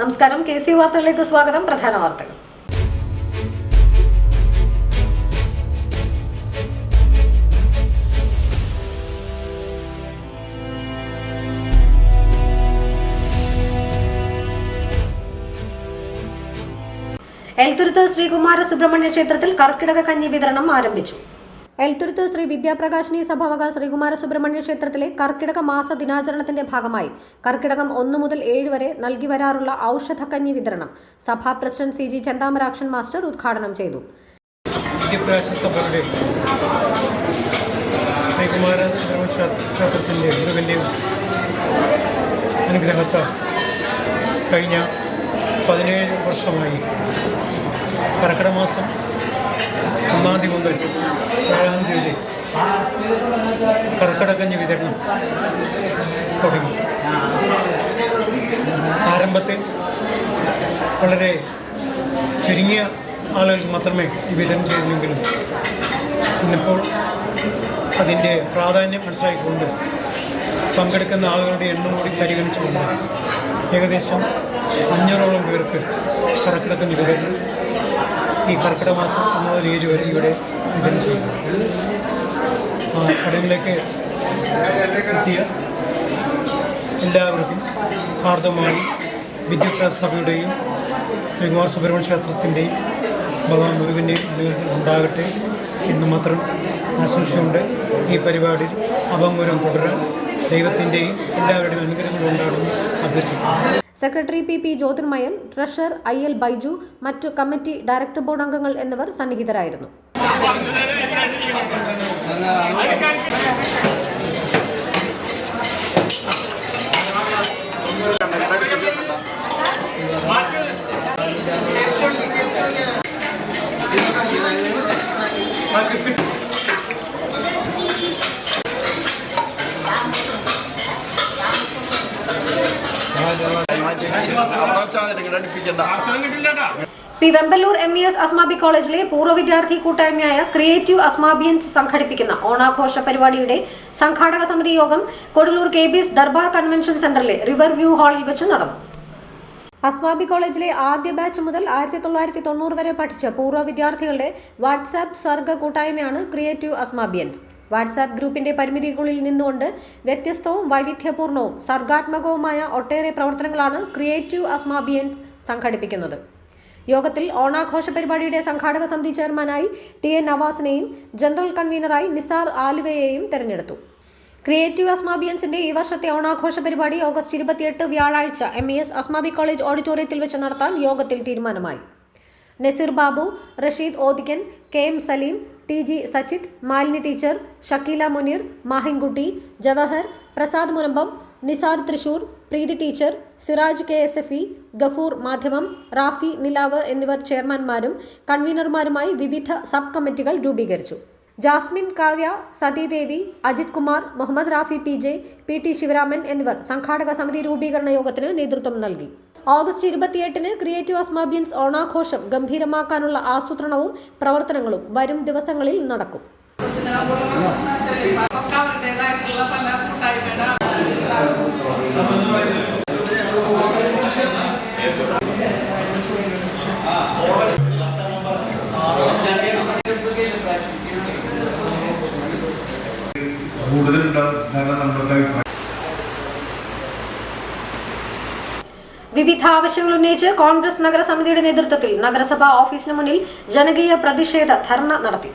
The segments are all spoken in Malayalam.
നമസ്കാരം. കെ സി വാർത്തകളിലേക്ക് സ്വാഗതം. പ്രധാന വാർത്തകൾ. എൽത്തുരുത്ത് ശ്രീകുമാര സുബ്രഹ്മണ്യ ക്ഷേത്രത്തിൽ കർക്കിടക കഞ്ഞി വിതരണം ആരംഭിച്ചു. എൽത്തുരുത്ത് ശ്രീ വിദ്യാപ്രകാശിനി സഭാവക ശ്രീകുമാര സുബ്രഹ്മണ്യ ക്ഷേത്രത്തിലെ കർക്കിടക മാസ ദിനാചരണത്തിന്റെ ഭാഗമായി കർക്കിടകം ഒന്ന് മുതൽ ഏഴ് വരെ നൽകി വരാറുള്ള ഔഷധക്കഞ്ഞി വിതരണം സഭാ president C G Chanthamarakshan master ഉദ്ഘാടനം ചെയ്തു. കഴിഞ്ഞ പതിനേഴ് വർഷമായി കർക്കിടക മാസം ഒന്നാം തീയതി മുതൽ ഏഴാം തീയതി. കർക്കിടക്കഞ്ഞ് വിതരണം തുടങ്ങി. ആരംഭത്തിൽ വളരെ ചുരുങ്ങിയ ആളുകൾക്ക് മാത്രമേ ഈ വിതരണം ചെയ്യുന്നെങ്കിലും ഇന്നിപ്പോൾ അതിന്റെ പ്രാധാന്യം മനസ്സിലാക്കിക്കൊണ്ട് പങ്കെടുക്കുന്ന ആളുകളുടെ എണ്ണം കൂടി പരിഗണിച്ചുകൊണ്ട് ഏകദേശം അഞ്ഞൂറോളം പേർക്ക് കർക്കിടക വിതരണം ഈ കർക്കിടക മാസം ഒന്ന് രീതി വരെ ഇവിടെ വിതരണം ചെയ്യുന്നു കടകളിലേക്ക് എത്തിയ എല്ലാവർക്കും ഹാർദമായി വിദ്യാഭ്യാസ സഭയുടെയും ശ്രീകുമാർ സുബ്രഹ്മണ്യ ക്ഷേത്രത്തിന്റെയും ഭഗവാൻ ഗുരുവിന്റെയും ഉണ്ടാകട്ടെ എന്ന് മാത്രം ആശംസയുണ്ട്. ഈ പരിപാടിയിൽ അപങ്കുരം തുടരാൻ ദൈവത്തിന്റെയും എല്ലാവരുടെയും അനുഗ്രഹങ്ങളും ഉണ്ടാകുമെന്ന് അഭ്യർത്ഥിക്കുന്നു. Secretary P P Jyothirmayan treasurer I L Baiju മറ്റു കമ്മിറ്റി ഡയറക്ടർ ബോർഡ് അംഗങ്ങൾ എന്നിവർ സന്നിഹിതരായിരുന്നു. P Vemballur M E S Asmabi കോളേജിലെ പൂർവ വിദ്യാർത്ഥി കൂട്ടായ്മയായ ക്രിയേറ്റീവ് അസ്മാബിയൻസ് സംഘടിപ്പിക്കുന്ന ഓണാഘോഷ പരിപാടിയുടെ സംഘാടക സമിതി യോഗം Kodungallur K B S Darbar convention സെന്ററിലെ റിവർ വ്യൂ ഹാളിൽ വെച്ച് നടന്നു. അസ്മാബി കോളേജിലെ ആദ്യ ബാച്ച് മുതൽ ആയിരത്തി തൊള്ളായിരത്തി തൊണ്ണൂറ് വരെ പഠിച്ച പൂർവ വിദ്യാർത്ഥികളുടെ വാട്സാപ്പ് സർഗ കൂട്ടായ്മയാണ് ക്രിയേറ്റീവ് അസ്മാബിയൻസ്. വാട്സാപ്പ് ഗ്രൂപ്പിന്റെ പരിമിതികളിൽ നിന്നുകൊണ്ട് വ്യത്യസ്തവും വൈവിധ്യപൂർണവും സർഗാത്മകവുമായ ഒട്ടേറെ പ്രവർത്തനങ്ങളാണ് ക്രിയേറ്റീവ് അസ്മാബിയൻസ് സംഘടിപ്പിക്കുന്നത്. യോഗത്തിൽ ഓണാഘോഷ പരിപാടിയുടെ സംഘാടക സമിതി ചെയർമാനായി ടി എ നവാസിനെയും ജനറൽ കൺവീനറായി നിസാർ ആലുവയെയും തെരഞ്ഞെടുത്തു. ക്രിയേറ്റീവ് അസ്മാബിയൻസിന്റെ ഈ വർഷത്തെ ഓണാഘോഷ പരിപാടി ഓഗസ്റ്റ് ഇരുപത്തിയെട്ട് വ്യാഴാഴ്ച M E S Asmabi college ഓഡിറ്റോറിയത്തിൽ വെച്ച് നടത്താൻ യോഗത്തിൽ തീരുമാനമായി. Nazeer Babu Rasheed Odikkan K M Saleem T G Sachith Malini teacher Shakeela Muneer Mahinkutty Jawahar Prasad Munambam Nisar Thrissur Preethi teacher Siraj K S F E Gafoor Madhyamam Rafi Nilavu എന്നിവർ ചെയർമാൻമാരും കൺവീനർമാരുമായി വിവിധ സബ് കമ്മിറ്റികൾ രൂപീകരിച്ചു. Jasmine Kavya Sathidevi Ajith Kumar Muhammad Rafi P J P T Sivaraman എന്നിവർ സംഘാടക സമിതി രൂപീകരണ യോഗത്തിന് നേതൃത്വം നൽകി. ഓഗസ്റ്റ് ഇരുപത്തിയെട്ടിന് ക്രിയേറ്റീവ് അസ്മാബിയൻസ് ഓണാഘോഷം ഗംഭീരമാക്കാനുള്ള ആസൂത്രണവും പ്രവർത്തനങ്ങളും വരും ദിവസങ്ങളിൽ നടക്കും. കൂടുതലുണ്ടാവും കാരണം വിവിധ ആവശ്യങ്ങൾ ഉന്നയിച്ച് കോൺഗ്രസ് നഗരസമിതിയുടെ നേതൃത്വത്തിൽ നഗരസഭാ ഓഫീസിന് മുന്നിൽ ജനകീയ പ്രതിഷേധ ധർണ നടത്തി.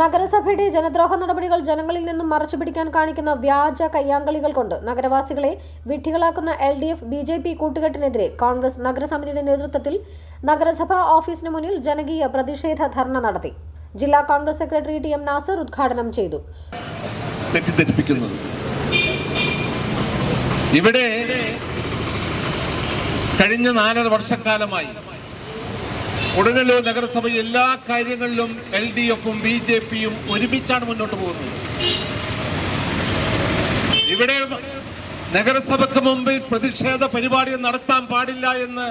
നഗരസഭയുടെ ജനദ്രോഹ നടപടികൾ ജനങ്ങളിൽ നിന്നും മറച്ചുപിടിക്കാൻ കാണിക്കുന്ന വ്യാജ കയ്യാങ്കളികൾ കൊണ്ട് നഗരവാസികളെ വിഡ്ഢികളാക്കുന്ന L D F B J P കൂട്ടുകെട്ടിനെതിരെ Congress നഗരസമിതിയുടെ നേതൃത്വത്തിൽ നഗരസഭാ ഓഫീസിന് മുന്നിൽ ജനകീയ പ്രതിഷേധ ധർണ നടത്തി. ജില്ലാ Congress secretary T M Nasar ഉദ്ഘാടനം ചെയ്തു. ഇവിടെ കഴിഞ്ഞ നാലര വർഷക്കാലമായി കൊടുങ്ങല്ലൂർ നഗരസഭ എല്ലാ കാര്യങ്ങളിലും എൽ ഡി എഫും ബി ജെ പിയും ഒരുമിച്ചാണ് മുന്നോട്ട് പോകുന്നത്. ഇവിടെ നഗരസഭയ്ക്ക് മുമ്പിൽ പ്രതിഷേധ പരിപാടി നടത്താൻ പാടില്ല എന്ന്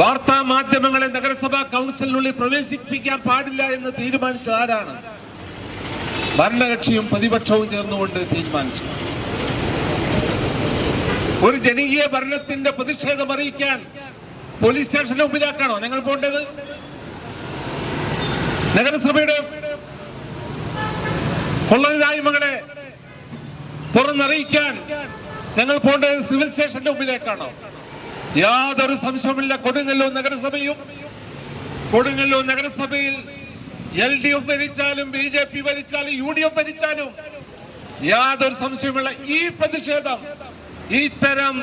വാർത്താ മാധ്യമങ്ങളെ നഗരസഭാ കൗൺസിലിനുള്ളിൽ പ്രവേശിപ്പിക്കാൻ പാടില്ല എന്ന് തീരുമാനിച്ചത് ആരാണ്? ഭരണകക്ഷിയും പ്രതിപക്ഷവും ചേർന്നുകൊണ്ട് തീരുമാനിച്ചു. ഒരു ജനകീയ ഭരണത്തിന്റെ പ്രതിഷേധം അറിയിക്കാൻ പോലീസ് സ്റ്റേഷന്റെ മുമ്പിലാക്കാണോ ഞങ്ങൾ പോകേണ്ടത് നഗരസഭയുടെ കൊള്ളരുതായ്മകളെ തുറന്നറിയിക്കാൻ ഞങ്ങൾ പോകേണ്ടത് സിവിൽ സ്റ്റേഷന്റെ മുമ്പിലേക്കാണോ? യാതൊരു സംശയമില്ല കൊടുങ്ങല്ലൂർ നഗരസഭയും കൊടുങ്ങല്ലൂർ നഗരസഭയിൽ എൽ ഡി എഫ് ഭരിച്ചാലും ബി ജെ പി ഭരിച്ചാലും യു ഡി എഫ് ഭരിച്ചാലും യാതൊരു സംശയമില്ല ഈ പ്രതിഷേധം ഇത്തരം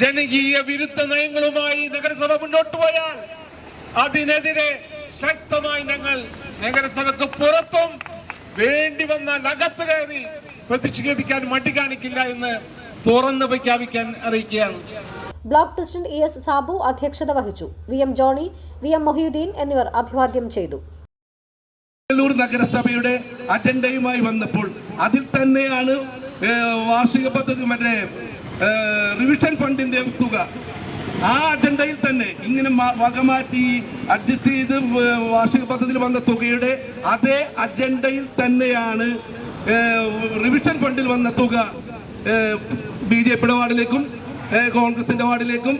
ജനകീയ വിരുദ്ധ നയങ്ങളുമായി നഗരസഭ മുന്നോട്ട് പോയാൽ അതിനെതിരെ ശക്തമായി ഞങ്ങൾ നഗരസഭയ്ക്ക് പുറത്തും വേണ്ടി വന്നാൽ അകത്ത് കയറി പ്രതിഷേധിക്കാൻ മടി കാണിക്കില്ല എന്ന് തുറന്ന് പ്രഖ്യാപിക്കാൻ അറിയിക്കുകയാണ്. Block president E S Sabu അധ്യക്ഷത വഹിച്ചു. V M Johny V M Mohiyuddin എന്നിവർ അഭിവാദ്യം ചെയ്തു. കണ്ണൂർ നഗരസഭയുടെ അജണ്ടയുമായി വന്നപ്പോൾ അതിൽ തന്നെയാണ് വാർഷിക പദ്ധതി മറ്റേ റിവിഷൻ ഫണ്ടിന്റെ തുക. ആ അജണ്ടയിൽ തന്നെ ഇങ്ങനെ വകമാറ്റി അഡ്ജസ്റ്റ് ചെയ്ത് വാർഷിക പദ്ധതിയിൽ വന്ന തുകയുടെ അതേ അജണ്ടയിൽ തന്നെയാണ് റിവിഷൻ ഫണ്ടിൽ വന്ന തുക ബി ജെ പിയുടെ വാർഡിലേക്കും കോൺഗ്രസിന്റെ വാർഡിലേക്കും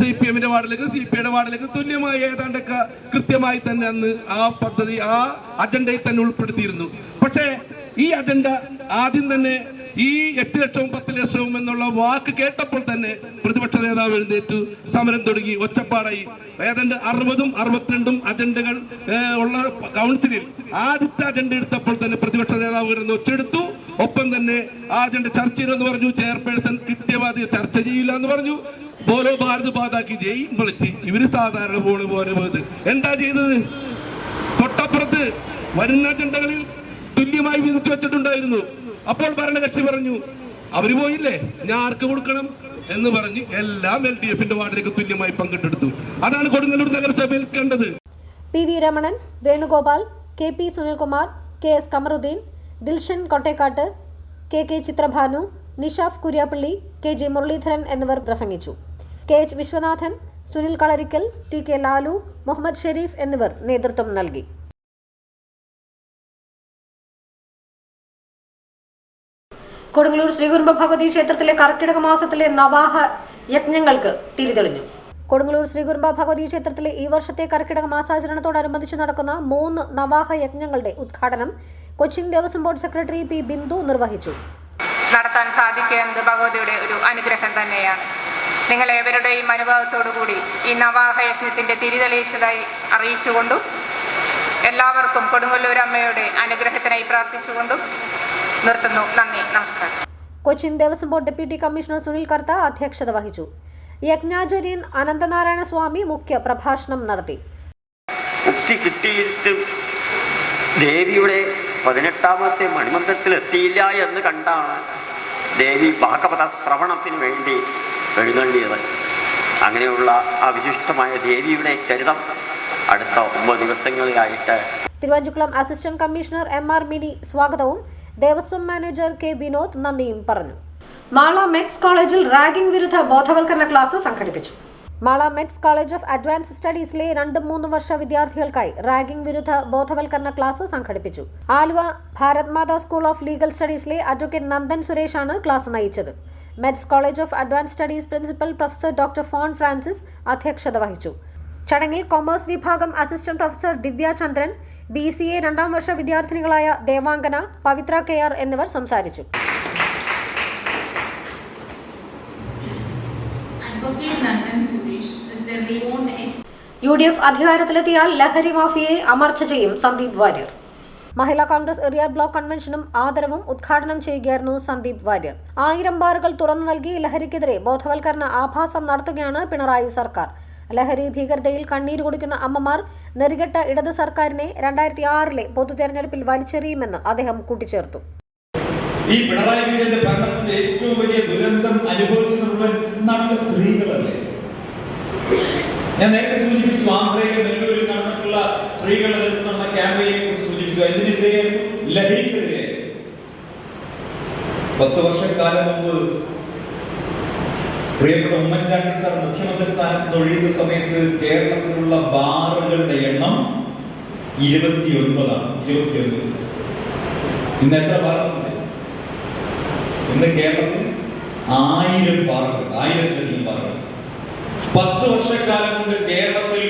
സി പി എമ്മിന്റെ വാർഡിലേക്കും സി പി ഐയുടെ വാർഡിലേക്കും തുല്യമായി ഏതാണ്ടൊക്കെ കൃത്യമായി തന്നെ അന്ന് ആ പദ്ധതി ആ അജണ്ടയിൽ തന്നെ ഉൾപ്പെടുത്തിയിരുന്നു. പക്ഷേ ഈ അജണ്ട ആദ്യം തന്നെ ഈ എട്ട് ലക്ഷവും പത്ത് ലക്ഷവും എന്നുള്ള വാക്ക് കേട്ടപ്പോൾ തന്നെ പ്രതിപക്ഷ നേതാവ് എഴുന്നേറ്റു. സമരം തുടങ്ങി. ഒച്ചപ്പാടായി. ഏതാണ്ട് അറുപതും അറുപത്തിരണ്ടും അജണ്ടകൾ ഉള്ള കൗൺസിലിൽ ആദ്യത്തെ അജണ്ട എടുത്തപ്പോൾ തന്നെ പ്രതിപക്ഷ നേതാവ് കിടന്ന് ഒച്ചെടുത്തു ഒപ്പം തന്നെ ആ അജണ്ട ചർച്ച ചെയ്യണമെന്ന് പറഞ്ഞു. ചെയർപേഴ്സൺ കിട്ടിയവാദിയെ ചർച്ച ചെയ്യില്ല എന്ന് പറഞ്ഞു. ബോലോ ഭാരത് പാതാക്കി ജയ് വിളിച്ച് ഇവർ സാധാരണ പോണ് പോലെ പോയത്. എന്താ ചെയ്തത്? തൊട്ടപ്പുറത്ത് വരുന്ന അജണ്ടകളിൽ തുല്യമായി വിധിച്ചു വെച്ചിട്ടുണ്ടായിരുന്നു. അപ്പോൾ ഭരണകക്ഷി പറഞ്ഞു അവർ പോയില്ലേ? ഞാൻ ആർക്ക് കൊടുക്കണം? എന്ന് പറഞ്ഞ്. എല്ലാം എൽ ഡി എഫിന്റെ വാർഡിലേക്ക് തുല്യമായി പങ്കിട്ടെടുത്തു. അതാണ് കൊടുങ്ങല്ലൂർ നഗരസഭയിൽ കണ്ടത്. P V Ramanan Venugopal K P Sunilkumar K S Kamaruddin Dilshan Kottekkat K K Chithrabhanu Nishaf Kuriyappally K J Muraleedharan എന്നിവർ പ്രസംഗിച്ചു. K H Viswanathan Sunil Kalarikkal T K Lalu Muhammad Shareef എന്നിവർ നേതൃത്വം നൽകി. കൊടുങ്ങല്ലൂർ ശ്രീകുരുമ്പ ഭഗവതി ക്ഷേത്രത്തിലെ കർക്കിടക മാസത്തിലെ നവാഹ യജ്ഞങ്ങൾക്ക് തിരിതെളിഞ്ഞു. കൊടുങ്ങല്ലൂർ ശ്രീകുരുമ്പ ഭഗവതി ക്ഷേത്രത്തിലെ ഈ വർഷത്തെ കർക്കിടക മാസാചരണത്തോടനുബന്ധിച്ച് നടക്കുന്ന മൂന്ന് നവാഹ യജ്ഞങ്ങളുടെ ഉദ്ഘാടനം Cochin Devaswom board secretary P Bindu നിർവഹിച്ചു. നടത്താൻ സാധിക്കുക എന്നത് ഭഗവതിയുടെ ഒരു അനുഗ്രഹം തന്നെയാണ്. നിങ്ങൾ ഏവരുടെയും അനുഭവത്തോടു കൂടി ഈ നവാഹ യജ്ഞത്തിന്റെ തിരിതെളിയിച്ചതായി അറിയിച്ചുകൊണ്ടും എല്ലാവർക്കും കൊടുങ്ങല്ലൂർ അമ്മയുടെ അനുഗ്രഹത്തിനായി പ്രാർത്ഥിച്ചുകൊണ്ടും നിർത്തുന്നു. നന്ദി. നമസ്കാരം. Cochin Devaswom board deputy commissioner Sunil Kartha അധ്യക്ഷത വഹിച്ചു. യജ്ഞാചര്യൻ അനന്തനാരായണ സ്വാമി മുഖ്യ പ്രഭാഷണം നടത്തി. മുക്തി കിട്ടിയിട്ട് ദേവിയുടെ പതിനെട്ടാമത്തെ മണിമന്ത്രത്തിൽ എത്തിയില്ല എന്ന് കണ്ടാണ് ദേവി ഭാഗവത ശ്രവണത്തിന് വേണ്ടി എഴുന്നള്ളിയത്. അങ്ങനെയുള്ള ആ വിശിഷ്ടമായ ദേവിയുടെ ചരിതം അടുത്ത ഒമ്പത് ദിവസങ്ങളിലായിട്ട്. Thiruvanchikulam assistant commissioner M R Mini സ്വാഗതവും ദേവസ്വം മാനേജർ കെ വിനോദ് നന്ദിയും പറഞ്ഞു. മാള മെറ്റ്സ് കോളേജിൽ റാഗിംഗ് വിരുദ്ധ ബോധവൽക്കരണ ക്ലാസ് സംഘടിപ്പിച്ചു. Mala METS college of advance സ്റ്റഡീസിലെ രണ്ടും മൂന്നും വർഷ വിദ്യാർത്ഥികൾക്കായി റാഗിംഗ് വിരുദ്ധ ബോധവൽക്കരണ ക്ലാസ് സംഘടിപ്പിച്ചു. Aluva Bharat Mata school of legal സ്റ്റഡീസിലെ advocate Nandan സുരേഷാണ് ക്ലാസ് നയിച്ചത്. METS college of advance studies principal professor doctor phone Francis അധ്യക്ഷത വഹിച്ചു. ചടങ്ങിൽ കൊമേഴ്സ് വിഭാഗം assistant professor Divya Chandran B C A രണ്ടാം വർഷ വിദ്യാർത്ഥിനികളായ ദേവാംഗന പവിത്ര കെ ആർ എന്നിവർ സംസാരിച്ചു. യു ഡി എഫ് അധികാരത്തിലെത്തിയാൽ ലഹരി മാഫിയയെ അമർച്ച ചെയ്യും സന്ദീപ് വാര്യർ. മഹിളാ കോൺഗ്രസ് എറിയ ബ്ലോക്ക് കൺവെൻഷനും ആദരവും ഉദ്ഘാടനം ചെയ്യുകയായിരുന്നു സന്ദീപ് വാര്യർ. ആയിരം ബാറുകൾ തുറന്നു നൽകി ലഹരിക്കെതിരെ ബോധവൽക്കരണ ആഭാസം നടത്തുകയാണ് പിണറായി സർക്കാർ. ലഹരി ഭീകരതയിൽ കണ്ണീര് കുടിക്കുന്ന അമ്മമാർ നെറികെട്ട ഇടത് സർക്കാരിനെ രണ്ടായിരത്തി ആറിലെ പൊതു തെരഞ്ഞെടുപ്പിൽ വലിച്ചെറിയുമെന്ന് അദ്ദേഹം കൂട്ടിച്ചേർത്തു. ഈ പിണറായി വിജയന്റെ ഭരണത്തിന്റെ ഏറ്റവും വലിയ ദുരന്തം അനുഭവിച്ചത് മുഴുവൻ നാട്ടിലെ സ്ത്രീകളല്ലേ? ഞാൻ നേരത്തെ സൂചിപ്പിച്ചു ആന്ധ്രയിലെ നെല്ലൂരിൽ നടന്നിട്ടുള്ള സ്ത്രീകളുടെ നേതൃത്വം നടന്ന ക്യാമ്പയിനെ കുറിച്ച് സൂചിപ്പിച്ചു. എന്തിനെതിരെയായിരുന്നു ലഹരിക്കെതിരെ. പത്ത് വർഷക്കാലം മുമ്പ് പ്രിയപ്പെട്ട ഉമ്മൻചാണ്ടി സാർ മുഖ്യമന്ത്രി സ്ഥാനത്ത് ഒഴിയുന്ന സമയത്ത് കേരളത്തിലുള്ള ബാറുകളുടെ എണ്ണം ഇരുപത്തിയൊൻപതാണ് ഇരുപത്തിയൊൻപത്. ഇന്ന് എത്ര ബാറുണ്ട് ഇന്ന് കേരളത്തിൽ ആയിരം ബാറുകൾ ആയിരത്തിലധികം ബാറുകൾ. പത്ത് വർഷക്കാലം കൊണ്ട് കേരളത്തിൽ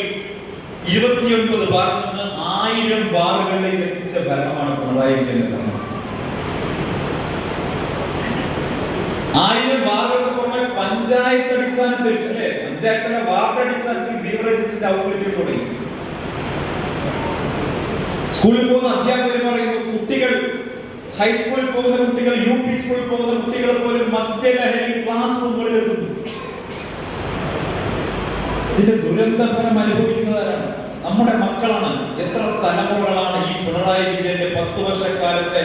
ഇരുപത്തിയൊൻപത് ബാറിൽ നിന്ന് ആയിരം ബാറുകളിലേക്ക് എത്തിച്ച ഭരണമാണ് പിണറായി ഭരണം. ആയിരം പുറമെ പഞ്ചായത്ത് അടിസ്ഥാനത്തിൽ അല്ലെ? പഞ്ചായത്തിലെ വാർഡ് അടിസ്ഥാനത്തിൽ ബീവറേജസിന്റെ ഔട്ട്ലെറ്റുകൾ തുടങ്ങി. സ്കൂളിൽ പോകുന്ന അധ്യാപകർ പറയുന്നു കുട്ടികൾ ഹൈസ്കൂളിൽ പോകുന്ന കുട്ടികൾ യു പി സ്കൂളിൽ പോകുന്ന കുട്ടികൾ പോലും മദ്യലഹരി ക്ലാസ് റൂമുകളിൽ എത്തുന്നു ഇതിന്റെ ദുരന്തഫലം അനുഭവിക്കുന്നവരാണ്. നമ്മുടെ മക്കളാണ്. എത്ര തലമുറകളാണ് ഈ പിണറായി വിജയന്റെ പത്ത് വർഷക്കാലത്തെ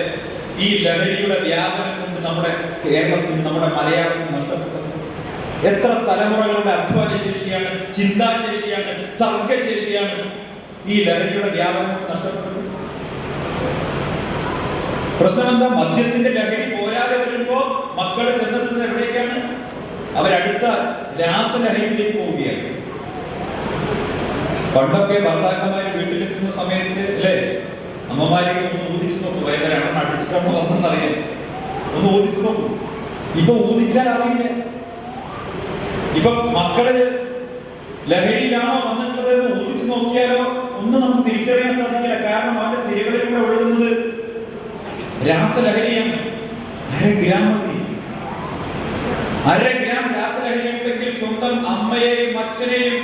ഈ ലഹരിയുടെ വ്യാപനം കൊണ്ട് നമ്മുടെ കേരളത്തിന് നമ്മുടെ മലയാളത്തിന് നഷ്ടപ്പെട്ടത്? എത്ര തലമുറകളുടെ അധ്വാന ശേഷിയാണ് ചിന്താശേഷിയാണ് സർഗശേഷിയാണ് ഈ ലഹരിയുടെ വ്യാപനം നഷ്ടപ്പെട്ടത് പ്രശ്നം എന്താ മദ്യത്തിന്റെ ലഹരി പോരാതെ വരുമ്പോ മക്കൾ ചെന്നെത്തുന്നത് എവിടേക്കാണ്? അവരടുത്ത രാസലഹരിയിലേക്ക് പോവുകയാണ്. പണ്ടൊക്കെ ഭർത്താക്കന്മാര് വീട്ടിലെത്തുന്ന സമയത്ത് അല്ലേ? അമ്മമാരെ ഒന്ന് ഊതിച്ചു നോക്കും. വൈകുന്നേരം അടിച്ചിട്ടാണ് വന്നെന്നറിയാം ഒന്ന് ഊതിച്ചു നോക്കും. ഇപ്പൊ ഊതിച്ചാൽ അറിയില്ല. ഇപ്പൊ മക്കൾ ലഹരിയിലാണോ വന്നിട്ടുള്ളത് എന്ന് ഊഹിച്ചു നോക്കിയാലോ ഒന്നും നമുക്ക് തിരിച്ചറിയാൻ സാധിക്കില്ല. കാരണം അവന്റെ സിരകളിലൂടെ ഒഴുകുന്നത് രാസലഹരിയാണ്. അര ഗ്രാം മതി. ഗ്രാം സ്വന്തം അമ്മയെയും അച്ഛനെയും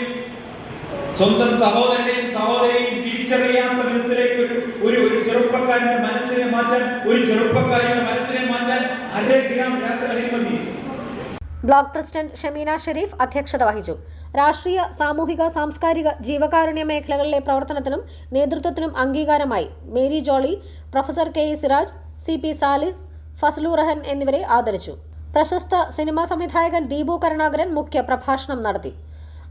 സ്വന്തം സഹോദരനെയും സഹോദരിയെയും തിരിച്ചറിയാത്ത വിധത്തിലേക്ക് ഒരു ഒരു ഒരു ചെറുപ്പക്കാരന്റെ മനസ്സിനെ മാറ്റാൻ ഒരു ചെറുപ്പക്കാരന്റെ മനസ്സിനെ മാറ്റാൻ അര ഗ്രാം രാസലഹരി മതി. ബ്ലോക്ക് പ്രസിഡന്റ് ഷമീന ഷെരീഫ് അധ്യക്ഷത വഹിച്ചു. രാഷ്ട്രീയ സാമൂഹിക സാംസ്കാരിക ജീവകാരുണ്യ മേഖലകളിലെ പ്രവർത്തനത്തിനും നേതൃത്വത്തിനും അംഗീകാരമായി Mary Jolly professor K E Siraj C P Salih Fazalu Rahan എന്നിവരെ ആദരിച്ചു. പ്രശസ്ത സിനിമാ സംവിധായകൻ ദീപു കരുണാകരൻ മുഖ്യ പ്രഭാഷണം നടത്തി.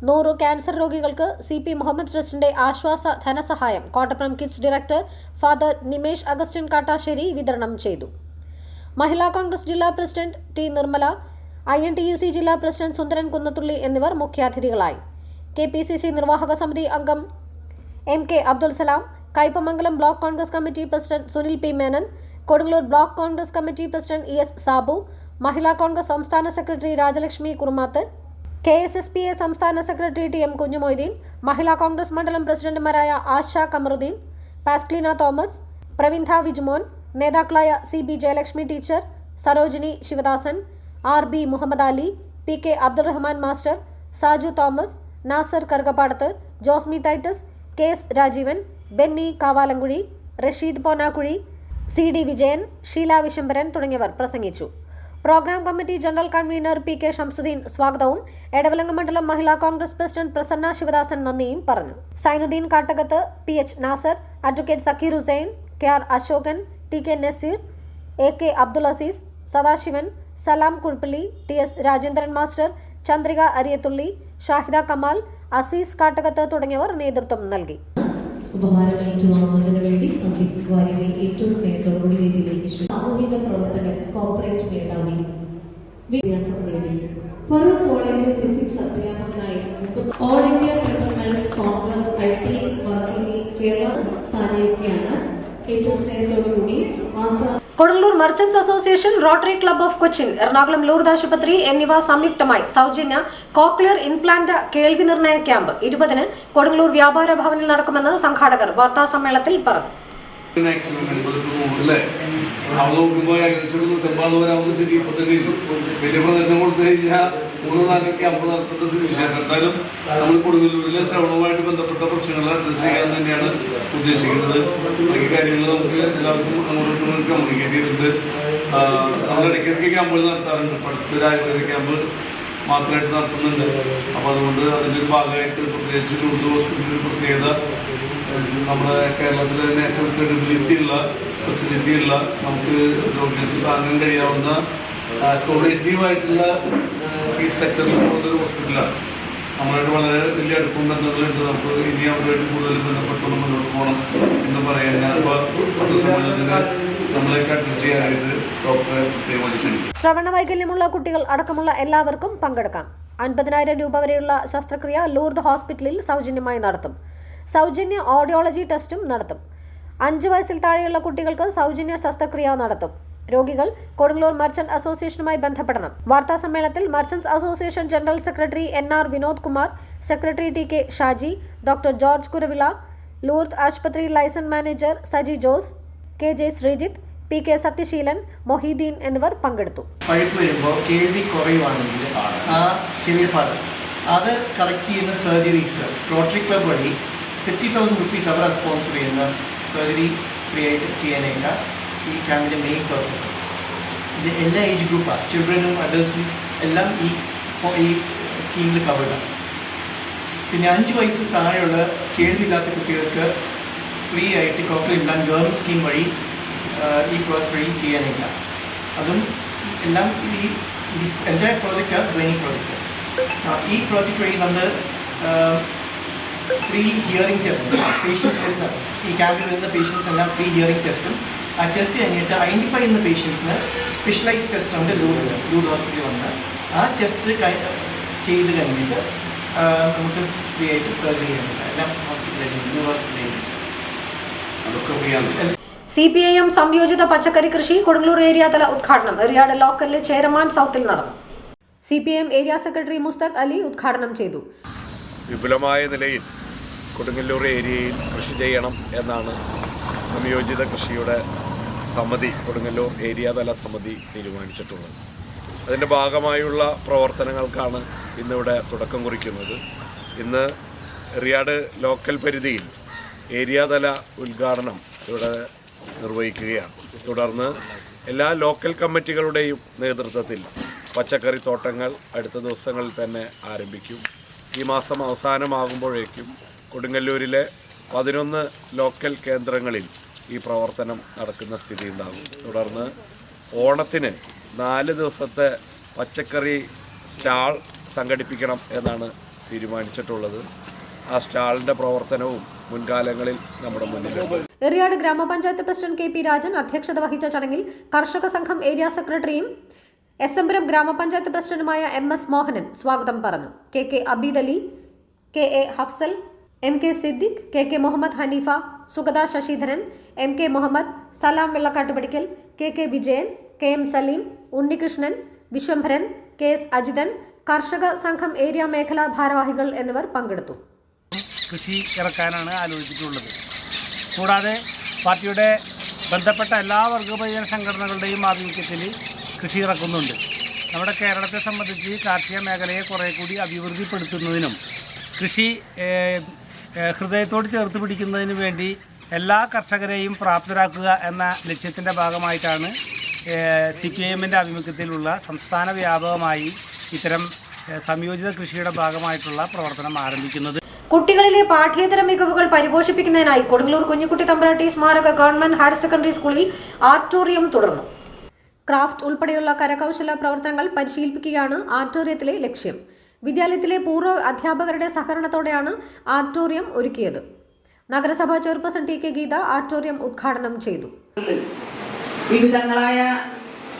നൂറു ക്യാൻസർ രോഗികൾക്ക് സി പി മുഹമ്മദ് ട്രസ്റ്റിന്റെ ആശ്വാസ ധനസഹായം Kottappuram kids director father Nimesh Augustine Kattassery വിതരണം ചെയ്തു. മഹിളാ കോൺഗ്രസ് ജില്ലാ president T Nirmala I N T U C ജില്ലാ പ്രസിഡന്റ് സുന്ദരൻ കുന്നത്തുള്ളി എന്നിവർ മുഖ്യാതിഥികളായി. കെ പി സി സി നിർവാഹക സമിതി അംഗം M K Abdul Salam Kaipamangalam block Congress committee president Sunil P. Menon Kodungallur block Congress committee president E. S. Sabu Mahila Congress സംസ്ഥാന secretary Rajalakshmi Kurumath K S S P A സംസ്ഥാന secretary T M Kunjumoideen Mahila Congress മണ്ഡലം പ്രസിഡന്റുമാരായ ആശ കമറുദ്ദീൻ പാസ്ക്ലീന തോമസ് പ്രവിന്ധ വിജ്മോൻ നേതാക്കളായ C B Jayalakshmi teacher Sarojini Sivadasan R B Muhammad Ali P K Abdurahman master Saju Thomas Nasar Karukappadath Josmi Titus K S Rajeevan Benny Kavalankuzhi Rasheed Ponakkuzhi C D Vijayan Sheela Vishambharan തുടങ്ങിയവർ പ്രസംഗിച്ചു. Program committee general convener P K Shamsuddin സ്വാഗതവും എടവലങ്ങ മണ്ഡലം മഹിളാ കോൺഗ്രസ് പ്രസിഡന്റ് പ്രസന്ന ശിവദാസൻ നന്ദിയും പറഞ്ഞു. Sainuddin Kattakath P H Nasar advocate Zakir Hussain K R Ashokan T K Nazeer A K Abdul Azeez Sadasivan Salam Kuzhappally T S Rajendran master Chandrika Ariyathully Shahida Kamal Azeez Kattakath തുടങ്ങിയവർ നേതൃത്വം നൽകി ഉപഹാരം ഏറ്റുവാങ്ങുന്നതിന് വേണ്ടി സന്ദീപ് വാര്യരെ ഏറ്റവും സ്നേഹത്തോടുകൂടി വേദിയിലേക്ക്. സാമൂഹിക പ്രവർത്തകൻ കോർപ്പറേറ്റ് മേധാവി വിദ്യാഭ്യാസം നേടി ഫറൂഖ് കോളേജ് ഫിസിക്സ് അധ്യാപകനായി all India professionals Congress I T working Kerala സ്ഥാനയൊക്കെയാണ് ഏറ്റവും സ്നേഹത്തോടുകൂടി Kodungallur merchants association Rotary club of Cochin Ernakulam Lourdes ആശുപത്രി എന്നിവ സംയുക്തമായി സൗജന്യ കോക്ലിയർ ഇംപ്ലാന്റ് കേൾവി നിർണയ ക്യാമ്പ്. ഇരുപതിന് കൊടുങ്ങല്ലൂർ വ്യാപാര ഭവനിൽ നടക്കുമെന്ന് സംഘാടകർ വാർത്താ സമ്മേളനത്തിൽ പറഞ്ഞു അല്ലേ അവ നോക്കുമ്പോൾ ഏകദേശം ഒരു നൂറ്റമ്പത് വരാവുന്ന സ്ഥിതി. ഇപ്പൊ തന്നെ. വലിയ പ്രചരണം കൊടുത്തു കഴിഞ്ഞാൽ മൂന്ന് നാലൊക്കെ അമ്പത് നടത്തുന്ന സ്ഥിതിവിശേഷം എന്തായാലും നമ്മൾ കൊടുങ്ങല്ലൂരിലെ ശ്രവണവുമായിട്ട് ബന്ധപ്പെട്ട പ്രശ്നങ്ങൾ അഡ്രസ് ചെയ്യാൻ തന്നെയാണ് ഉദ്ദേശിക്കുന്നത്. ബാക്കി കാര്യങ്ങൾ നമുക്ക് എല്ലാവർക്കും അങ്ങോട്ടും കമ്മ്യൂണിക്കേറ്റ് ചെയ്തിട്ടുണ്ട്. നമ്മൾ ഇടയ്ക്കിടയ്ക്ക് ക്യാമ്പുകൾ നടത്താറുണ്ട്. ഇപ്പൊ അടുത്തൊരു ആയുർവേദ ക്യാമ്പ് മാത്രമായിട്ട് നടത്തുന്നുണ്ട്. അപ്പോൾ അതുകൊണ്ട് അതിന്റെ ഒരു ഭാഗമായിട്ട് പ്രത്യേകിച്ച് ലൂർദ് ഹോസ്പിറ്റലിൽ പ്രത്യേകത നമ്മുടെ കേരളത്തിൽ തന്നെ ഏറ്റവും ക്രെഡിബിലിറ്റി ഉള്ള ഫെസിലിറ്റി ഉള്ള നമുക്ക് രോഗികൾക്ക് താങ്ങാൻ കഴിയാവുന്ന കോർഡിനേറ്റീവ് ആയിട്ടുള്ള ഫീസ് സ്ട്രക്ചറിൽ പോകുന്ന ഒരു ഹോസ്പിറ്റലാണ് നമ്മളായിട്ട് വളരെ വലിയ അടുപ്പം ബന്ധങ്ങളുണ്ട്. നമുക്ക് ഇനി അവരുമായിട്ട് കൂടുതൽ ബന്ധപ്പെട്ടുകൊണ്ട് മുന്നോട്ട് പോകണം എന്ന് ഞാനിപ്പോൾ പൊതുസമ്മേളനത്തിന് നമ്മളെയൊക്കെ ശ്രവണ വൈകല്യമുള്ള കുട്ടികൾ അടക്കമുള്ള എല്ലാവർക്കും പങ്കെടുക്കാം. അൻപതിനായിരം രൂപ വരെയുള്ള ശസ്ത്രക്രിയ ലൂർദ് ഹോസ്പിറ്റലിൽ സൗജന്യമായി നടത്തും. സൗജന്യ ഓഡിയോളജി ടെസ്റ്റും നടത്തും. അഞ്ച് വയസ്സിൽ താഴെയുള്ള കുട്ടികൾക്ക് സൗജന്യ ശസ്ത്രക്രിയ നടത്തും. രോഗികൾ കൊടുങ്ങല്ലൂർ മർച്ചന്റ് അസോസിയേഷനുമായി ബന്ധപ്പെടണം. വാർത്താ സമ്മേളനത്തിൽ merchants association general secretary N R Vinod Kumar secretary T K Shaji doctor George Kuruvila Lourdes ആശുപത്രി liaison manager Saji Jose K J Sreejith P K Sathyaseelan Moheeddin എന്നിവർ പങ്കെടുത്തു. ആ അത് കറക്റ്റ് ചെയ്യുന്ന സർജറീസ് റോട്ടറി ക്ലബ് വഴി ഫിഫ്റ്റി തൗസൻഡ് റുപ്പീസ് അവർ സ്പോൺസർ ചെയ്യുന്ന സർജറി ഫ്രീ ആയിട്ട് ചെയ്യാനായിട്ട് ഈ ക്യാമ്പിന്റെ മെയിൻ പർപ്പസ് ഇത് എല്ലാ ഏജ് ഗ്രൂപ്പാണ് ചിൽഡ്രനും അഡൽട്ട്സും എല്ലാം ഈ ഈ സ്കീമിൽ കവേർഡാണ് പിന്നെ അഞ്ച് വയസ്സ് താഴെയുള്ള കേൾവില്ലാത്ത കുട്ടികൾക്ക് ഫ്രീ ആയിട്ട് കോക്ലിയർ ഇല്ലാൻ ഗവൺമെന്റ് സ്കീം വഴി ഈ പ്രോജക്റ്റ് വഴി ചെയ്യാനില്ല അതും എല്ലാം ഈ എന്റെ പ്രോജക്റ്റാണ് ധ്വനി പ്രോജക്റ്റ് ഈ പ്രോജക്റ്റ് വഴി നമ്മൾ ഫ്രീ ഹിയറിംഗ് ടെസ്റ്റ് പേഷ്യൻസ് വരുന്ന ഈ ക്യാമ്പിൽ വരുന്ന പേഷ്യൻസ് എല്ലാം ഫ്രീ ഹിയറിംഗ് ടെസ്റ്റും ആ ടെസ്റ്റ് കഴിഞ്ഞിട്ട് ഐഡന്റിഫൈ ചെയ്യുന്ന പേഷ്യൻസിന് സ്പെഷ്യലൈസ്ഡ് ടെസ്റ്റ് ഉണ്ട് ലൂഡ് ലൂഡ് ഹോസ്പിറ്റലിൽ വന്ന് ആ ടെസ്റ്റ് ചെയ്ത് കഴിഞ്ഞിട്ട് നമുക്ക് ഫ്രീ ആയിട്ട് സർജറി ചെയ്യാനുണ്ട് എല്ലാം ഹോസ്പിറ്റലിൽ ലൂഡ് ഹോസ്പിറ്റലിൽ അതൊക്കെ ഫ്രീ ആണ്. സി പി ഐ എം സംയോജിത പച്ചക്കറി കൃഷി കൊടുങ്ങല്ലൂർ ഏരിയ തല ഉദ്ഘാടനം. എറിയാട് ലോക്കലിലെ ചേരമാൻ സൗത്തിൽ നടന്നു. C P I M area secretary Mushtaq Ali ഉദ്ഘാടനം ചെയ്തു. വിപുലമായ നിലയിൽ കൊടുങ്ങല്ലൂർ ഏരിയയിൽ കൃഷി ചെയ്യണം എന്നാണ് സംയോജിത കൃഷിയുടെ സമിതി കൊടുങ്ങല്ലൂർ ഏരിയ തല സമിതി തീരുമാനിച്ചിട്ടുള്ളത്. അതിന്റെ ഭാഗമായുള്ള പ്രവർത്തനങ്ങൾക്കാണ് ഇന്നിവിടെ തുടക്കം കുറിക്കുന്നത്. ഇന്ന് എറിയാട് ലോക്കൽ പരിധിയിൽ ഏരിയ തല ഉദ്ഘാടനം ഇവിടെ നിർവഹിക്കുകയാണ്. തുടർന്ന് എല്ലാ ലോക്കൽ കമ്മിറ്റികളുടെയും നേതൃത്വത്തിൽ പച്ചക്കറി തോട്ടങ്ങൾ അടുത്ത ദിവസങ്ങളിൽ തന്നെ ആരംഭിക്കും. ഈ മാസം അവസാനമാകുമ്പോഴേക്കും കൊടുങ്ങല്ലൂരിലെ പതിനൊന്ന് ലോക്കൽ കേന്ദ്രങ്ങളിൽ ഈ പ്രവർത്തനം നടക്കുന്ന സ്ഥിതി ഉണ്ടാകും. തുടർന്ന് ഓണത്തിന് നാല് ദിവസത്തെ പച്ചക്കറി സ്റ്റാൾ സംഘടിപ്പിക്കണം എന്നാണ് തീരുമാനിച്ചിട്ടുള്ളത്. ആ സ്റ്റാളിന്റെ പ്രവർത്തനവും മുൻകാലങ്ങളിൽ നമ്മുടെ മുന്നിലുണ്ട്. എറിയാട് ഗ്രാമപഞ്ചായത്ത് പ്രസിഡന്റ് കെ പി രാജൻ അധ്യക്ഷത വഹിച്ച ചടങ്ങിൽ കർഷക സംഘം ഏരിയ സെക്രട്ടറിയും എസ് ഗ്രാമപഞ്ചായത്ത് പ്രസിഡന്റുമായ എം എസ് മോഹനൻ സ്വാഗതം പറഞ്ഞു. K K Abeed Ali K A Hafsal M K Siddique K K Muhammad Haneefa Sugatha Sasidharan M K Muhammad Salam Vellakkattupadikkal K K Vijayan K M Saleem Unnikrishnan Viswambharan K S Ajithan കർഷക സംഘം ഏരിയ മേഖലാ ഭാരവാഹികൾ എന്നിവർ പങ്കെടുത്തു. കൃഷി ഇറക്കാനാണ് ആലോചിച്ചിട്ടുള്ളത്. കൂടാതെ പാർട്ടിയുടെ ബന്ധപ്പെട്ട എല്ലാ വർഗപരിജന സംഘടനകളുടെയും ആഭിമുഖ്യത്തിൽ കൃഷി ഇറക്കുന്നുണ്ട്. നമ്മുടെ കേരളത്തെ സംബന്ധിച്ച് കാർഷിക മേഖലയെ കുറേ കൂടി അഭിവൃദ്ധിപ്പെടുത്തുന്നതിനും കൃഷി ഹൃദയത്തോട് ചേർത്ത് പിടിക്കുന്നതിന് വേണ്ടി എല്ലാ കർഷകരെയും പ്രാപ്തരാക്കുക എന്ന ലക്ഷ്യത്തിന്റെ ഭാഗമായിട്ടാണ് സി പി എമ്മിന്റെ ആഭിമുഖ്യത്തിലുള്ള സംസ്ഥാന വ്യാപകമായി ഇത്തരം സംയോജിത കൃഷിയുടെ ഭാഗമായിട്ടുള്ള പ്രവർത്തനം ആരംഭിക്കുന്നത്. കുട്ടികളിലെ പാഠ്യേതര മികവുകൾ പരിപോഷിപ്പിക്കുന്നതിനായി കൊടുങ്ങല്ലൂർ കുഞ്ഞുകുട്ടി തമ്പ്രാട്ടി സ്മാരക ഗവൺമെന്റ് ഹയർ സെക്കൻഡറി സ്കൂളിൽ ആറ്റോറിയം തുടർന്നു. ക്രാഫ്റ്റ് ഉൾപ്പെടെയുള്ള കരകൗശല പ്രവർത്തനങ്ങൾ പരിശീലിപ്പിക്കുകയാണ് ആർട്ടോറിയത്തിലെ ലക്ഷ്യം. വിദ്യാലയത്തിലെ പൂർവ അധ്യാപകരുടെ സഹകരണത്തോടെയാണ് ആർട്ടോറിയം ഒരുക്കിയത്. നഗരസഭാ chairperson T K Geetha Artorium ഉദ്ഘാടനം ചെയ്തു. വിവിധങ്ങളായ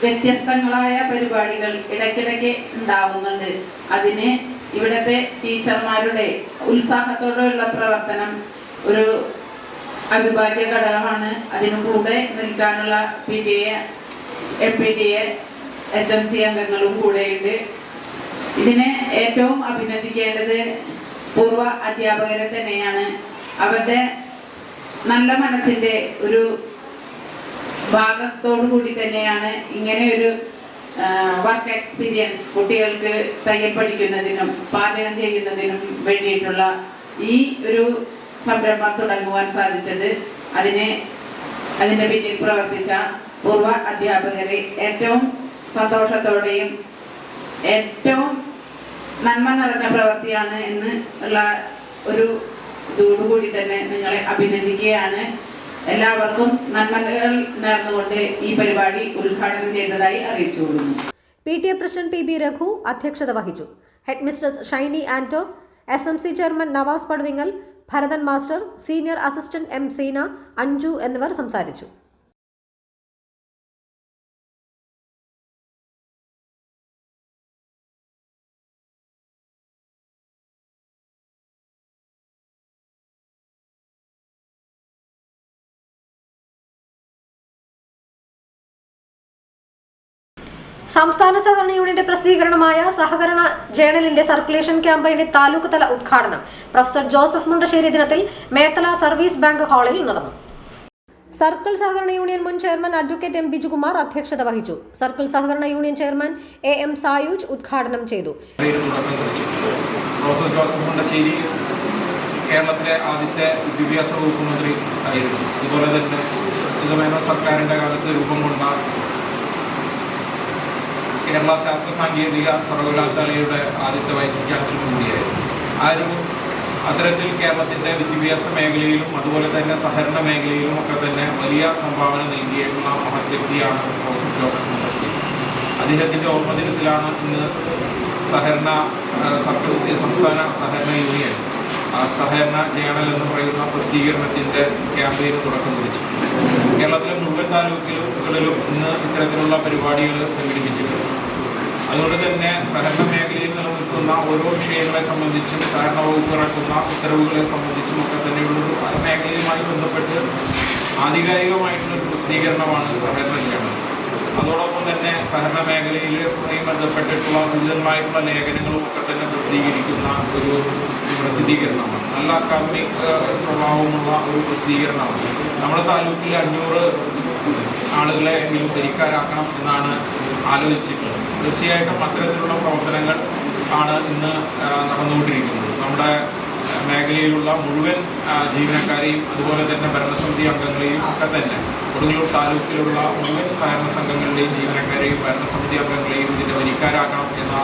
വ്യത്യസ്തങ്ങളായ പരിപാടികൾ ഇടയ്ക്കിടയ്ക്ക് ഉണ്ടാവുന്നുണ്ട്. അതിന് ഇവിടത്തെ ടീച്ചർമാരുടെ ഉത്സാഹത്തോടെയുള്ള പ്രവർത്തനം ഒരു അവിഭാജ്യ ഘടകമാണ്. അതിനു കൂടെ നിൽക്കാനുള്ള P T A M H M C അംഗങ്ങളും കൂടെയുണ്ട്. ഇതിനെ ഏറ്റവും അഭിനന്ദിക്കേണ്ടത് പൂർവ അധ്യാപകരെ തന്നെയാണ്. അവരുടെ നല്ല മനസ്സിന്റെ ഒരു ഭാഗത്തോടു കൂടി തന്നെയാണ് ഇങ്ങനെ ഒരു വർക്ക് എക്സ്പീരിയൻസ് കുട്ടികൾക്ക് തയ്യൽ പഠിക്കുന്നതിനും പാചകം ചെയ്യുന്നതിനും വേണ്ടിയിട്ടുള്ള ഈ ഒരു സംരംഭം തുടങ്ങുവാൻ സാധിച്ചത്. അതിനെ അതിന്റെ പിന്നിൽ പ്രവർത്തിച്ച പൂർവ അധ്യാപകരെ ഏറ്റവും സന്തോഷത്തോടെയും ഏറ്റവും നന്മ നിറഞ്ഞ പ്രവൃത്തിയാണ് എന്ന് ഉള്ള ഒരു ഇതോടുകൂടി തന്നെ നിങ്ങളെ അഭിനന്ദിക്കുകയാണ്. എല്ലാവർക്കും നന്മകൾ നേർന്നുകൊണ്ട് ഈ പരിപാടി ഉദ്ഘാടനം ചെയ്തതായി അറിയിച്ചുകൊള്ളുന്നു. P T A president P B Raghu അധ്യക്ഷത വഹിച്ചു. Headmistress Shiny Anto S M C chairman Navas Padavingal Bharathan master senior assistant M Seena Anju എന്നിവർ സംസാരിച്ചു. സംസ്ഥാന സഹകരണ യൂണിയന്റെ പ്രസിദ്ധീകരണമായ സഹകരണ ജേണലിന്റെ സർക്കുലേഷൻ ക്യാമ്പയിന്റെ താലൂക്ക് തല ഉദ്ഘാടനം പ്രൊഫസർ ജോസഫ് മുണ്ടശ്ശേരി ദിനത്തിൽ മേത്തല സർവീസ് ബാങ്ക് ഹാളിൽ നടന്നു. സർക്കിൾ സഹകരണ യൂണിയൻ മുൻ ചെയർമാൻ അഡ്വക്കേറ്റ് എം ബിജുകുമാർ അധ്യക്ഷത വഹിച്ചു. സർക്കിൾ സഹകരണ union chairman A M Sayooj ഉദ്ഘാടനം ചെയ്തു. പ്രൊഫസർ ജോസഫ് മുണ്ടശ്ശേരി കേരളത്തിലെ ആദ്യത്തെ വിദ്യാഭ്യാസ വകുപ്പ് മന്ത്രി ആയിരുന്നു. അതുപോലെ തന്നെ സർക്കാരിന്റെ സർക്കാരിന്റെ കാലത്ത് രൂപം കൊണ്ട കേരള ശാസ്ത്ര സാങ്കേതിക സർവകലാശാലയുടെ ആദ്യത്തെ വൈസ് ചാൻസലർ കൂടിയായിരുന്നു ആ ഒരു അത്തരത്തിൽ കേരളത്തിന്റെ വിദ്യാഭ്യാസ മേഖലയിലും അതുപോലെ തന്നെ സഹകരണ മേഖലയിലും ഒക്കെ തന്നെ വലിയ സംഭാവന നൽകിയിട്ടുള്ള മഹത് വ്യക്തിയാണ് പ്രൊഫസർ ജോസഫ് മുണ്ടശ്ശേരി. അദ്ദേഹത്തിന്റെ ഓർമ്മദിനത്തിലാണ് ഇന്ന് സഹകരണ സർക്കാർ സംസ്ഥാന സഹകരണ യൂണിയൻ സഹകരണ ജേണൽ എന്ന് പറയുന്ന പ്രസിദ്ധീകരണത്തിന്റെ ക്യാമ്പയിന് തുടക്കം കുറിച്ചു. കേരളത്തിലെ മുഴുവൻ താലൂക്കിലും ഇന്ന് ഇത്തരത്തിലുള്ള പരിപാടികൾ സംഘടിപ്പിച്ചിട്ടുണ്ട്. അതുകൊണ്ട് തന്നെ സഹകരണ മേഖലയിൽ നിലനിൽക്കുന്ന ഓരോ വിഷയങ്ങളെ സംബന്ധിച്ചും സഹകരണ വകുപ്പ് ഇറക്കുന്ന ഉത്തരവുകളെ സംബന്ധിച്ചും ഒക്കെ തന്നെയുള്ളൊരു മേഖലയുമായി ബന്ധപ്പെട്ട് ആധികാരികമായിട്ടുള്ളൊരു പ്രസിദ്ധീകരണമാണ് സഹകരണ ജേണൽ അതോടൊപ്പം തന്നെ സഹകരണ മേഖലയിലുമായി ബന്ധപ്പെട്ടിട്ടുള്ള ഉചിതമായിട്ടുള്ള ലേഖനങ്ങളും ഒക്കെ തന്നെ പ്രസിദ്ധീകരിക്കുന്ന ഒരു പ്രസിദ്ധീകരണമാണ്. നല്ല അക്കാദമിക് സ്വഭാവമുള്ള ഒരു പ്രസിദ്ധീകരണമാണ്. നമ്മുടെ താലൂക്കിൽ അഞ്ഞൂറ് ആളുകളെ എങ്കിലും വരിക്കാരാക്കണം എന്നാണ് ആലോചിച്ചിട്ടുള്ളത്. തീർച്ചയായിട്ടും അത്തരത്തിലുള്ള പ്രവർത്തനങ്ങൾ ആണ് ഇന്ന് നടന്നുകൊണ്ടിരിക്കുന്നത്. നമ്മുടെ മേഖലയിലുള്ള മുഴുവൻ ജീവനക്കാരെയും അതുപോലെ തന്നെ ഭരണസമിതി അംഗങ്ങളെയും ഒക്കെ തന്നെ കൊടുങ്ങല്ലൂർ താലൂക്കിലുള്ള മുഴുവൻ സഹകരണ സംഘങ്ങളുടെയും ജീവനക്കാരെയും ഭരണസമിതി അംഗങ്ങളെയും ഇതിന്റെ വരിക്കാരാക്കണം എന്ന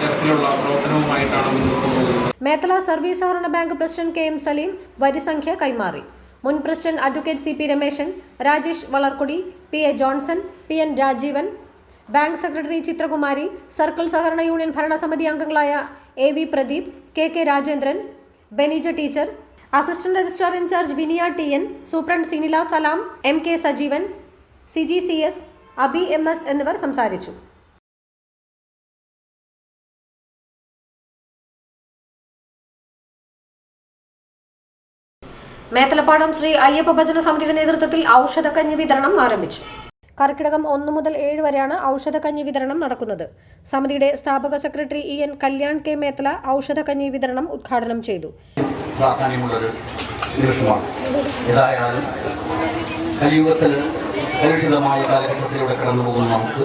തരത്തിലുള്ള പ്രവർത്തനവുമായിട്ടാണ് മുന്നോട്ട് പോകുന്നത്. മേത്തല സർവീസ് സഹകരണ bank president K M Salim വരിസംഖ്യ കൈമാറി. മുൻ president advocate C P Rameshan Rajesh Valarkudi P A Johnson P N Rajeevan bank secretary Chithrakumari circle സഹകരണ യൂണിയൻ ഭരണസമിതി അംഗങ്ങളായ A V Pradeep K K Rajendran Beneeja teacher assistant registrar in charge Viniya T N superintendent Sinila Salam M K Sajeevan C G C S Abi M S എന്നിവർ സംസാരിച്ചു. മേത്തലപ്പാടം ശ്രീ അയ്യപ്പ ഭജന സമിതിയുടെ നേതൃത്വത്തിൽ ഔഷധ കഞ്ഞി വിതരണം ആരംഭിച്ചു. കർക്കിടകം ഒന്നു മുതൽ ഏഴ് വരെയാണ് ഔഷധക്കഞ്ഞി വിതരണം നടക്കുന്നത്. സമിതിയുടെ സ്ഥാപക secretary E N Kalyan K Methala ഔഷധക്കഞ്ഞി വിതരണം ഉദ്ഘാടനം ചെയ്തു. കലിയുഗത്തിൽ കലുഷിതമായ കാലഘട്ടത്തിലൂടെ കടന്നു പോകുന്ന നമുക്ക്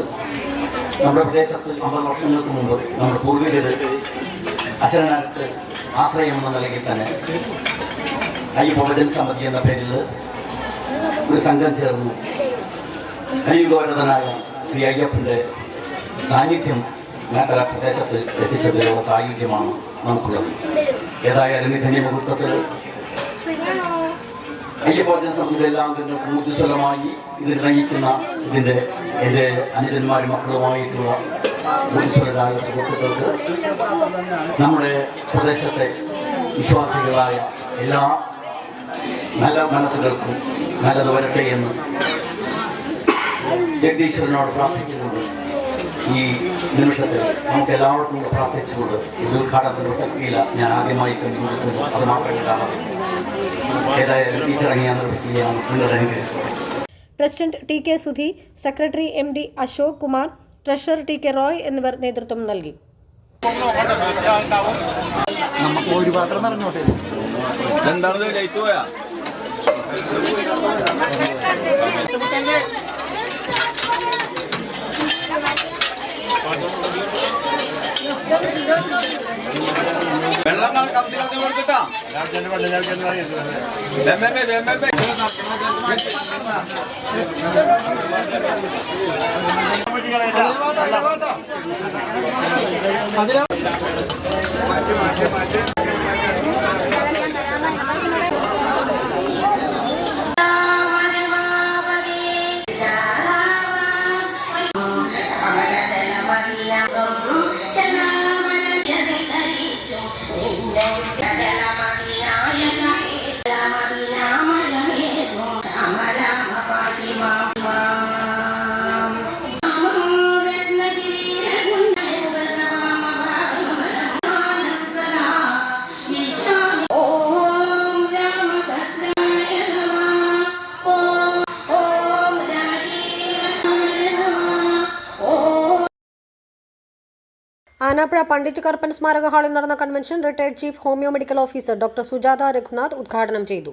നമ്മുടെ പ്രദേശത്ത് അമ്പത് വർഷങ്ങൾക്ക് മുമ്പ് നമ്മുടെ പൂർവികർ അശരണർക്ക് ആശ്രയം നിലയിൽ തന്നെ അയ്യപ്പ ഭജൻ സമിതി എന്ന പേരിൽ ഒരു സംഘം ചേർന്നു. ഹരിഗോരതനായ ശ്രീ അയ്യപ്പന്റെ സാന്നിധ്യം മേഖല പ്രദേശത്ത് എത്തിച്ചതിലുള്ള സായുജ്യമാണ് നമുക്കുള്ളത്. ഏതായാലും ഈ ധന്യമുഹൂർത്തത്തിൽ അയ്യപ്പോജന സമിതിയുടെ എല്ലാ അംഗങ്ങൾക്കും ഊർജസ്വലമായി ഇതിൽ നയിക്കുന്ന ഇതിന്റെ എന്റെ അനുജന്മാരും മക്കളുമായിട്ടുള്ള ഊർജസ്വലരായ സുഹൃത്തുക്കൾക്ക് നമ്മുടെ പ്രദേശത്തെ വിശ്വാസികളായ എല്ലാ നല്ല മനസ്സുകൾക്കും നല്ലത് വരട്ടെ എന്ന് ജഗദീശ്വരനോട് പ്രാർത്ഥിച്ചുകൊണ്ട് ഈ നിമിഷത്തിൽ നമുക്ക് എല്ലാവർക്കും കൂടെ പ്രാർത്ഥിച്ചുകൊണ്ട് ഇത് ഉദ്ഘാടനത്തിന് പ്രസക്തിയില്ല. ഞാൻ ആദ്യമായി കണ്ടുപിടിക്കുന്നു അത് മാത്രമല്ല ഏതായാലും ഈ ചടങ്ങ് ഞാൻ നിർവഹിക്കുകയാണ് നിങ്ങളുടെ അനുഗ്രഹിക്കുന്നത് president T K Sudhi secretary M D Ashok Kumar treasurer T K Roy എന്നിവർ നേതൃത്വം നൽകി. നമുക്ക് ഒരു പാത്രം നിറഞ്ഞോട്ടെ. എന്താണ് ലൈറ്റ് പോയാ? വെള്ളം കത്തി കത്തി കൊടുത്തിട്ടാ വെമ്മേ വെമ്മേ അമരാമ ആനാപ്പുഴ പണ്ഡിറ്റ് കറുപ്പൻ സ്മാരക ഹാളിൽ നടന്ന convention retired chief homeo medical officer doctor Sujatha Raghunath ഉദ്ഘാടനം ചെയ്തു.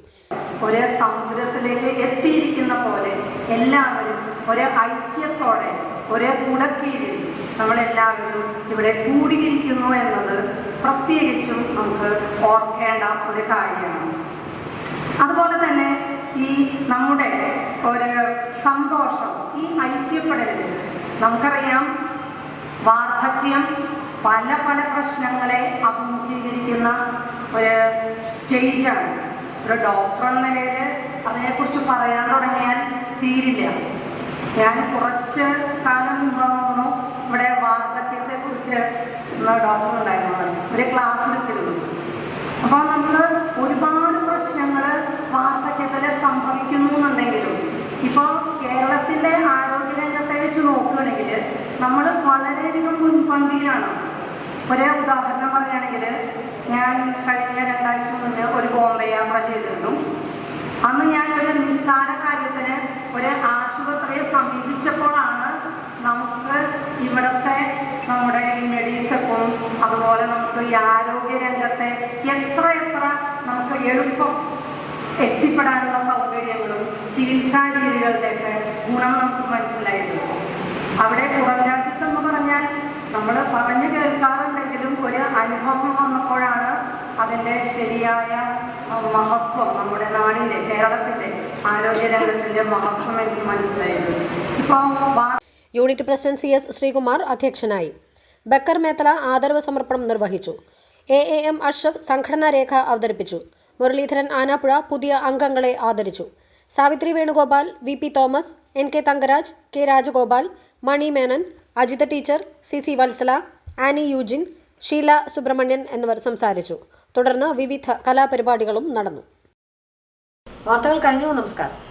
ഒരേ സമുദ്രത്തിലേക്ക് എത്തിയിരിക്കുന്ന പോലെ എല്ലാവരും ഒരേ ഐക്യത്തോടെ ഒരേ കുടക്കീഴിൽ നമ്മളെല്ലാവരും ഇവിടെ കൂടിയിരിക്കുന്നു എന്നത് പ്രത്യേകിച്ചും നമുക്ക് ഓർക്കേണ്ട ഒരു കാര്യമാണ്. അതുപോലെ തന്നെ ഈ നമ്മുടെ ഒരു സന്തോഷം ഈ ഐക്യപ്പെടലിൽ നമുക്കറിയാം വാർദ്ധക്യം പല പല പ്രശ്നങ്ങളെ അഭിമുഖീകരിക്കുന്ന ഒരു സ്റ്റേജാണ്. ഒരു ഡോക്ടർ എന്ന നിലയിൽ അതിനെക്കുറിച്ച് പറയാൻ തുടങ്ങിയാൽ തീരില്ല. ഞാൻ കുറച്ച് കാലം മുമ്പ് തോന്നുന്നു ഇവിടെ വാർദ്ധക്യത്തെക്കുറിച്ച് ഡോക്ടർ ഉണ്ടായിരുന്നു ഒരു ക്ലാസ് എടുത്തിരുന്നു. അപ്പോൾ നമുക്ക് ഒരുപാട് പ്രശ്നങ്ങൾ വാർദ്ധക്യത്തിൽ സംഭവിക്കുന്നു എന്നുണ്ടെങ്കിലും ഇപ്പോൾ കേരളത്തിന്റെ ആരോഗ്യ രംഗത്തെ വെച്ച് നോക്കുകയാണെങ്കിൽ നമ്മൾ വളരെയധികം മുൻപന്തിയിലാണ്. ഒരേ ഉദാഹരണം പറയുകയാണെങ്കിൽ ഞാൻ കഴിഞ്ഞ രണ്ടാഴ്ച മുന്നേ ഒരു ബോംബെ യാത്ര ചെയ്തിരുന്നു. അന്ന് ഞാൻ ഒരു നിസ്സാര കാര്യത്തിന് ഒരു ആശുപത്രിയെ സമീപിച്ചപ്പോഴാണ് നമുക്ക് ഇവിടുത്തെ നമ്മുടെ ഈ മെഡീസക്കും അതുപോലെ നമുക്ക് ഈ ആരോഗ്യ രംഗത്തെ എത്ര എത്ര നമുക്ക് എളുപ്പം എത്തിപ്പെടാനുള്ള സൗകര്യങ്ങളും ചികിത്സാ രീതികളുടെയൊക്കെ ഗുണം നമുക്ക് മനസ്സിലായിരുന്നു അവിടെ പുറം രാജ്യത്തെന്ന് പറഞ്ഞാൽ നമ്മൾ പറഞ്ഞു കേൾക്കാറുണ്ടെങ്കിലും ഒരു അനുഭവം വന്നപ്പോഴാണ് അതിന്റെ ശരിയായ മഹത്വം നമ്മുടെ നാടിന്റെ കേരളത്തിന്റെ ആരോഗ്യരംഗത്തിന്റെ മഹത്വം എനിക്ക് മനസ്സിലായത്. ഇപ്പോൾ unit president C S Sreekumar അധ്യക്ഷനായി. ബക്കർ മേത്തല ആദരവ് സമർപ്പണം നിർവഹിച്ചു. എ എ എം അഷ്റഫ് സംഘടനാ രേഖ അവതരിപ്പിച്ചു. മുരളീധരൻ ആനാപ്പുഴ പുതിയ അംഗങ്ങളെ ആദരിച്ചു. Savithri Venugopal V P Thomas N K Thangaraj K Rajagopal Mani Menon Ajitha teacher C C Vatsala Annie Eugene Sheela Subramanian എന്നിവർ സംസാരിച്ചു. തുടർന്ന് വിവിധ കലാപരിപാടികളും നടന്നു. വാർത്തകൾ കഴിഞ്ഞു. നമസ്കാരം.